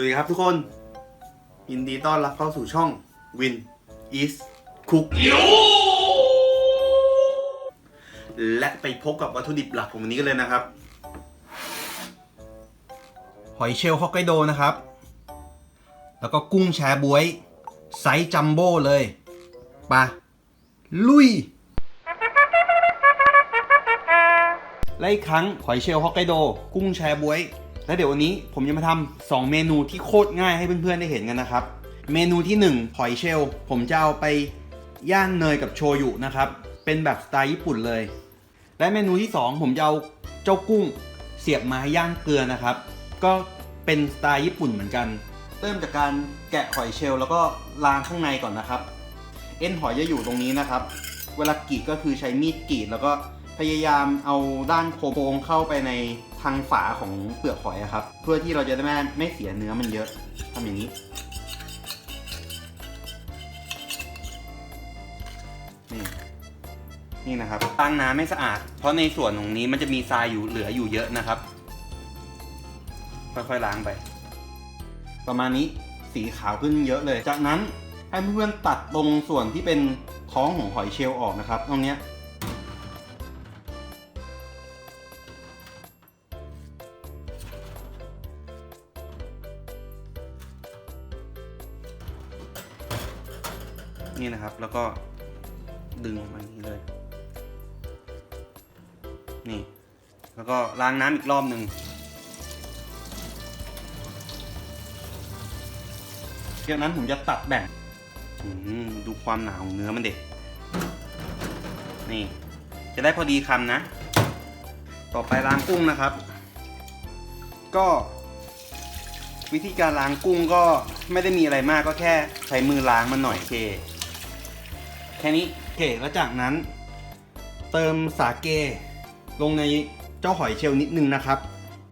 วัสดีครับทุกคน ยินดีต้อนรับเข้าสู่ช่อง Win is Cook และไปพบกับวัตถุดิบหลักของวันนี้กันเลยนะครับ หอยเชลล์ฮอกไกโดนะครับ แล้วก็กุ้งแชบวย ไซส์จัมโบ้เลยไปะลุย และอีกครั้งหอยเชลล์ฮอกไกโด กุ้งแชบวย แล้วเดี๋ยววันนี้ผมจะมาทำสองเมนูที่โคตรง่ายให้เพื่อนๆได้เห็นกันนะครับ เมนูที่หนึ่งหอยเชลล์ผมจะเอาไปย่างเนยกับโชยุนะครับ เป็นแบบสไตล์ญี่ปุ่นเลย และเมนูที่สองผมจะเอาเจ้ากุ้งเสียบไม้ย่างเกลือนะครับ ก็เป็นสไตล์ญี่ปุ่นเหมือนกัน เริ่มจากการแกะหอยเชลล์แล้วก็ล้างข้างในก่อนนะครับ เอ็นหอยจะอยู่ตรงนี้นะครับ เวลากรีดก็คือใช้มีดกรีดแล้วก็พยายามเอาด้านโค้งเข้าไปใน ทางฝาของเปลือกหอยครับ เพื่อที่เราจะได้ไม่ไม่เสียเนื้อมันเยอะทำอย่างนี้นี่นี่นะครับล้งน้ำไม่สะอาด เพราะในส่วนตรงนี้มันจะมีทรายอยู่เหลืออยู่เยอะนะครับ ค่อยๆล้างไป ประมาณนี้สีขาวขึ้นเยอะเลย จากนั้นให้เพื่อนๆตัดตรงส่วนที่เป็นท้องของหอยเชลล์ออกนะครับ ตรงเนี้ย นี่นะครับ แล้วก็ดึงออกมาอย่างนี้เลย นี่ แล้วก็ล้างน้ำอีกรอบหนึ่งจากนั้นผมจะตัดแบ่งดูความหนาของเนื้อมันเด็กนี่ จะได้พอดีคำนะ ต่อไปล้างกุ้งนะครับ ก็วิธีการล้างกุ้งก็ไม่ได้มีอะไรมากก็แค่ใช้มือล้างมันหน่อยเค แค่นี้โอเคแล้วจากนั้น เติมสาเกลงในเจ้าหอยเชลล์นิดนึงนะครับ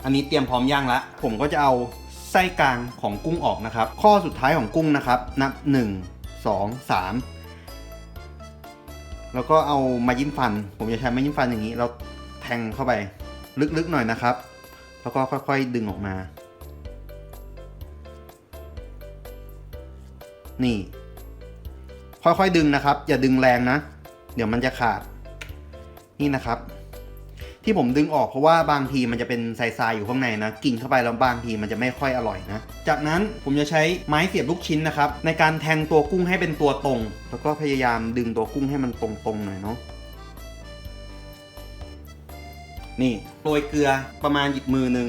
อันนี้เตรียมพร้อมย่างล้วผมก็จะเอาไส้กลางของกุ้งออกนะครับ ข้อสุดท้ายของกุ้งนะครับ นับ 1 2 3 แล้วก็เอามายิ้มฟัน ผมจะใช้ไม้ยิ้มฟันอย่างนี้แล้วแทงเข้าไปลึกๆหน่อยนะครับ แล้วก็ค่อยๆดึงออกมา นี่ ค่อยๆดึงนะครับ อย่าดึงแรงนะ เดี๋ยวมันจะขาด นี่นะครับ ที่ผมดึงออกเพราะว่าบางทีมันจะเป็นทรายๆอยู่ข้างในนะ กินเข้าไปแล้วบางทีมันจะไม่ค่อยอร่อยนะ จากนั้นผมจะใช้ไม้เสียบลูกชิ้นนะครับ ในการแทงตัวกุ้งให้เป็นตัวตรง แล้วก็พยายามดึงตัวกุ้งให้มันตรงๆหน่อยเนาะนี่โรยเกลือประมาณหยิบมือหนึ่ง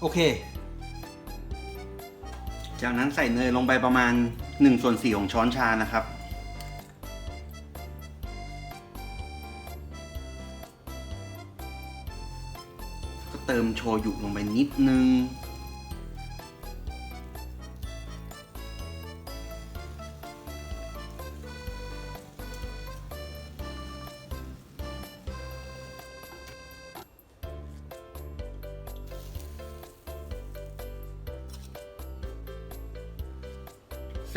โอเค จากนั้นใส่เนยลงไปประมาณ1ส่วน4ของช้อนชานะครับ ก็เติมโชยุลงไปนิดนึง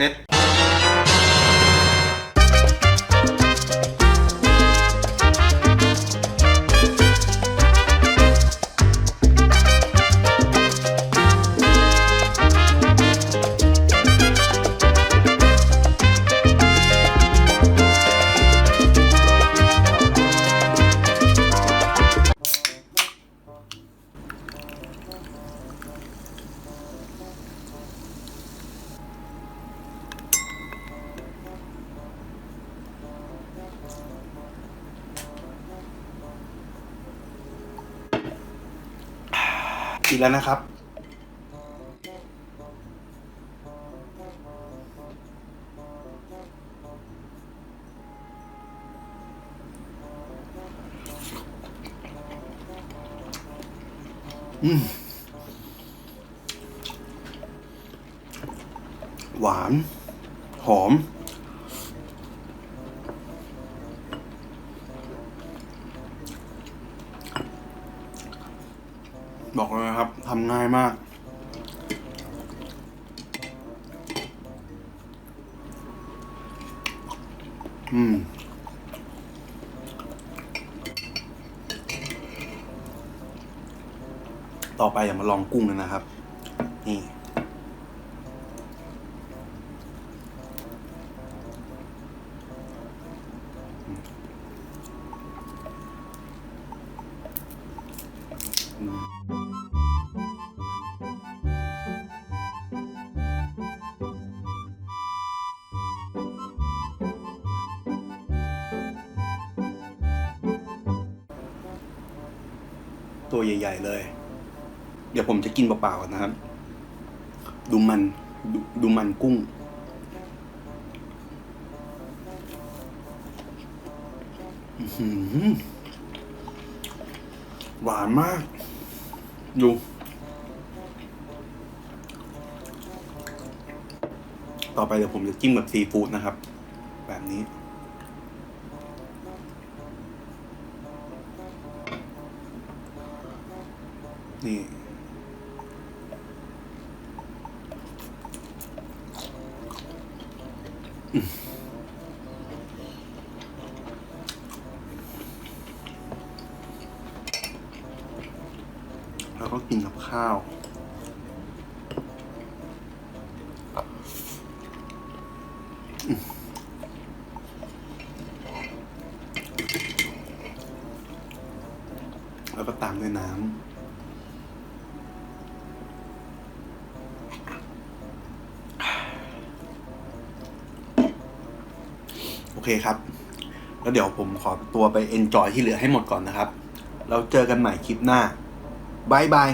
เสร็ อีกแล้วนะครับ อืม หวาน หอม บอกเลยนะครับทำง่ายมาก อืมต่อไปอย่ามาลองกุ้งเลยนะครับ ตัวใหญ่ ๆ เลย เดี๋ยวผมจะกินเปล่าๆก่อนนะครับ ดูมันดดูมันกุ้ง หวานมาก ดูต่อไปเดี๋ยวผมจะจิ้มกับซีฟู้ดนะครับ แบบนี้ นี่แล้วก็กินกับข้าวแล้วก็ตามด้วยน้ำ เคครับ แล้วเดี๋ยวผมขอตัวไปเอนจอยที่เหลือให้หมดก่อนนะครับ แล้วเจอกันใหม่คลิปหน้าบายบาย